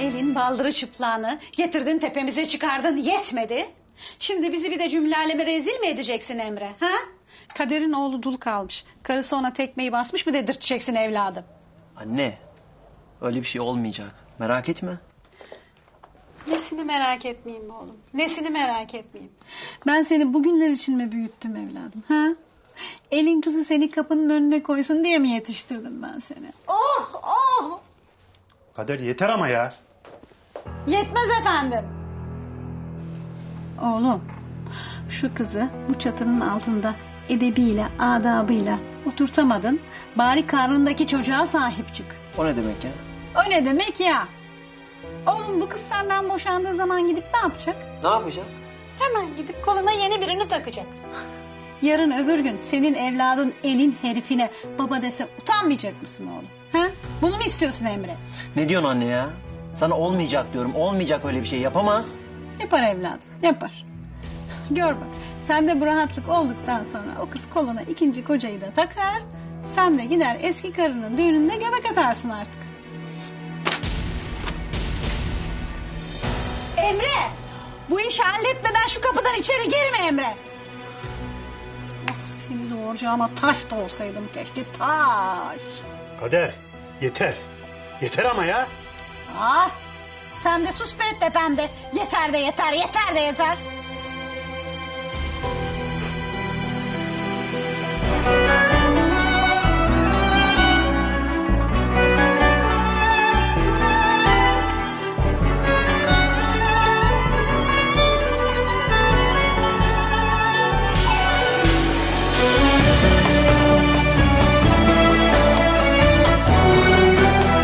Elin baldırı çıplağını getirdin tepemize çıkardın yetmedi. Şimdi bizi bir de cümle aleme rezil mi edeceksin Emre? Ha? Kader'in oğlu dul kalmış. Karısı ona tekmeyi basmış mı dedirteceksin evladım? Anne, öyle bir şey olmayacak. Merak etme. Nesini merak etmeyeyim oğlum? Nesini merak etmeyeyim? Ben seni bugünler için mi büyüttüm evladım? Ha? Elin kızı seni kapının önüne koysun diye mi yetiştirdim ben seni? Oh oh! Kader yeter ama ya. Yetmez efendim. Oğlum, şu kızı bu çatının altında edebiyle, adabıyla oturtamadın. Bari karnındaki çocuğa sahip çık. O ne demek ya? O ne demek ya? Oğlum bu kız senden boşandığı zaman gidip ne yapacak? Ne yapacak? Hemen gidip koluna yeni birini takacak. Yarın öbür gün senin evladın elin herifine baba dese utanmayacak mısın oğlum? Ha? Bunu mu istiyorsun Emre? Ne diyorsun anne ya? Sana olmayacak diyorum. Olmayacak öyle bir şey. Yapamaz. Yapar evladım, yapar. Gör bak, sen de bu rahatlık olduktan sonra o kız koluna ikinci kocayı da takar. Sen de gider eski karının düğününde göbek atarsın artık. Emre! Bu işi halletmeden şu kapıdan içeri girme Emre. Ah, seni doğuracağıma taş doğursaydım keşke taş. Kader yeter. Yeter ama ya. Ah, sen de sus be tepemde. Yeter de yeter, yeter de yeter.